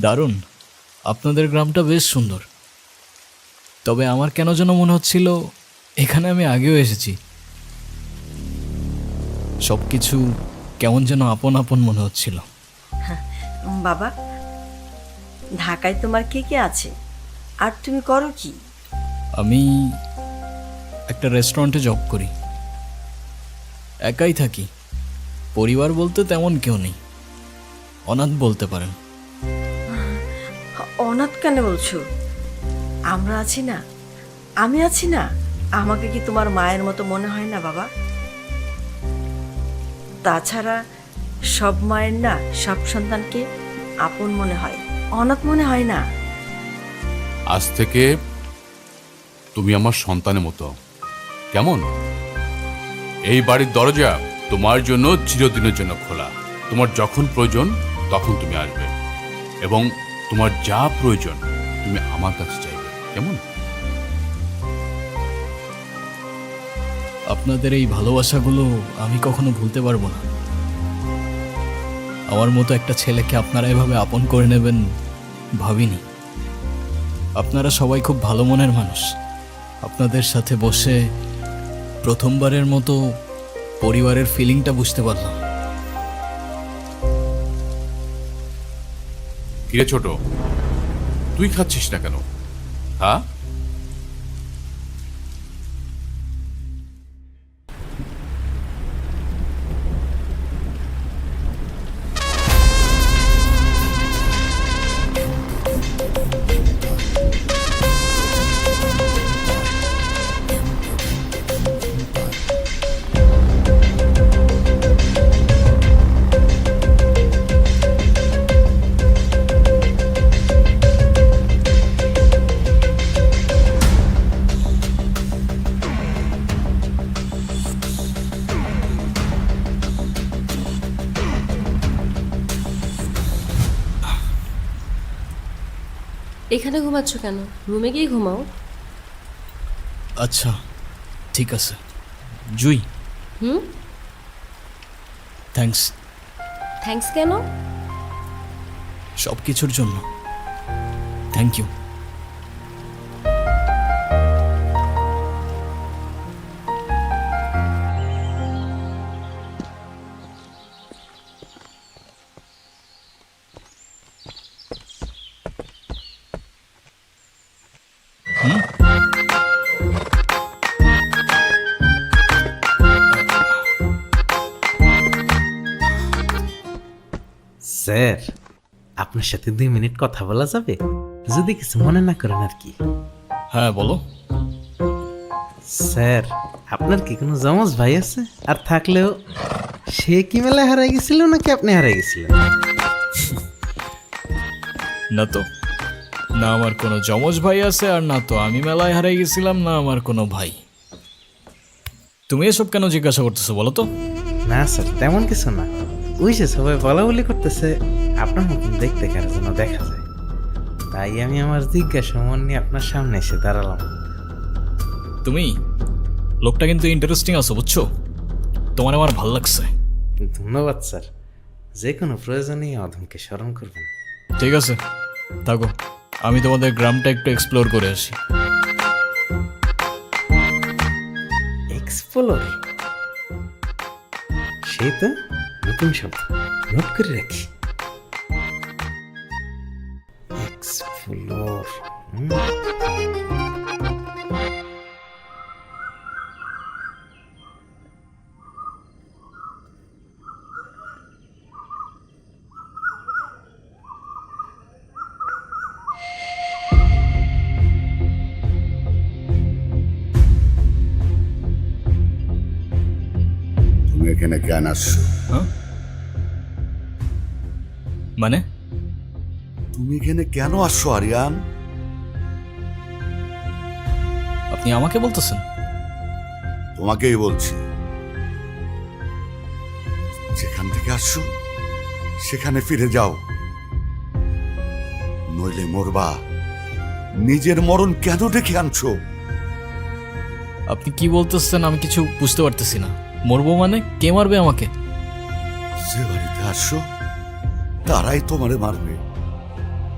দারুণ। আপনাদের গ্রামটা বেশ সুন্দর। তবে আমার কেন যেন মনে হচ্ছিল এখানে আমি আগেও এসেছি। সব কিছু কেমন যেন আপন আপন মনে হচ্ছিল। বাবা ঢাকায় তোমার কে কে আছে? আর তুমি করো কি? আমি একটা রেস্টুরেন্টে জব করি। একাই থাকি। পরিবার বলতে তেমন কেউ নেই। অনাথ বলতে পারেন। অনাথ কেন বলছো? আমরা আছি না। আমি আছি না। আমাকে কি তোমার মায়ের মতো মনে হয় না, বাবা? তাছাড়া সব মায়ের না, সব সন্তানকে আপন মনে হয়, অনাথ মনে হয় না। আজ থেকে তুমি আমার সন্তানের মতো। কেমন? এই বাড়ির দরজা তোমার জন্য চিরদিনের জন্য খোলা। তোমার যখন প্রয়োজন, তখন তুমি আসবে। এবং তোমার যা প্রয়োজন, তুমি আমার কাছে চাইবে। কেমন? আপনাদের এই ভালোবাসাগুলো আমি কখনো ভুলতে পারব না। আমার মতো একটা ছেলেকে আপনারা এভাবে আপন করে নেবেন ভাবিনি। আপনারা সবাই খুব ভালো মনের মানুষ। আপনাদের সাথে বসে প্রথমবারের মতো পরিবারের ফিলিংটা বুঝতে পারলাম। কিরে ছোট তুই খাচ্ছিস না কেন? হ্যাঁ? এখানে ঘুমাচ্ছ কেন? রুমে গিয়ে ঘুমাও। আচ্ছা ঠিক আছে। জুই। হুম? থ্যাঙ্কস থ্যাঙ্কস কেন? সব কিছুর জন্য। থ্যাংক ইউ স্যার আপনার সাথে দুই মিনিট কথা বলা যাবে? যদি কিছু মনে না করেন আর কি। হ্যাঁ বলো। স্যার আপনার কি কোনো জমজ ভাই আছে? আর থাকলেও সে কি মেলায় হারাই গেছিল নাকি আপনি হারাই গেছিলেন? না তো। না আমার কোনো যমজ ভাই আছে আর না তো আমি মেলায় হারাই গেছিলাম না আমার কোনো ভাই। তুমি এসব কেন জিজ্ঞাসা করতেছো বলো তো? না স্যার তেমন কিছু না। ওই যে সবাই বলা বলি করতেছে আপনার মতন দেখতে কার যেন দেখা যায়। তাই আমি আমার জিজ্ঞাসা মন নিয়ে আপনার সামনে এসে দাঁড়ালাম। তুমি লোকটা কিন্তু ইন্টারেস্টিং আছো বুঝছ? তোমার আমার ভালো লাগছে। ধন্যবাদ স্যার। যে কোনো প্রয়োজনে অধমকে স্মরণ করবেন। ঠিক আছে থাকো। আমি তোমাদের গ্রামটা একটু এক্সপ্লোর করে আসি। এক্সপ্লোর তো নতুন শব্দ। নোট করে রাখি। এক্সপ্লোর তুমি এখানে কেন আসছো মানে তুমি এখানে কেন আসছো আরিয়ান আপনি আমাকে বলতেছেন? তোমাকেই বলছি। যেখান থেকে আসছো সেখানে ফিরে যাও। নইলে মরবা। নিজের মরণ কেন ডেকে আনছো? আপনি কি বলতেছেন আমি কিছু বুঝতে পারতেছি না। মরবো মানে কে মারবে আমাকে? যে বাড়িতে আসছো তারাই তোমারে মারবে।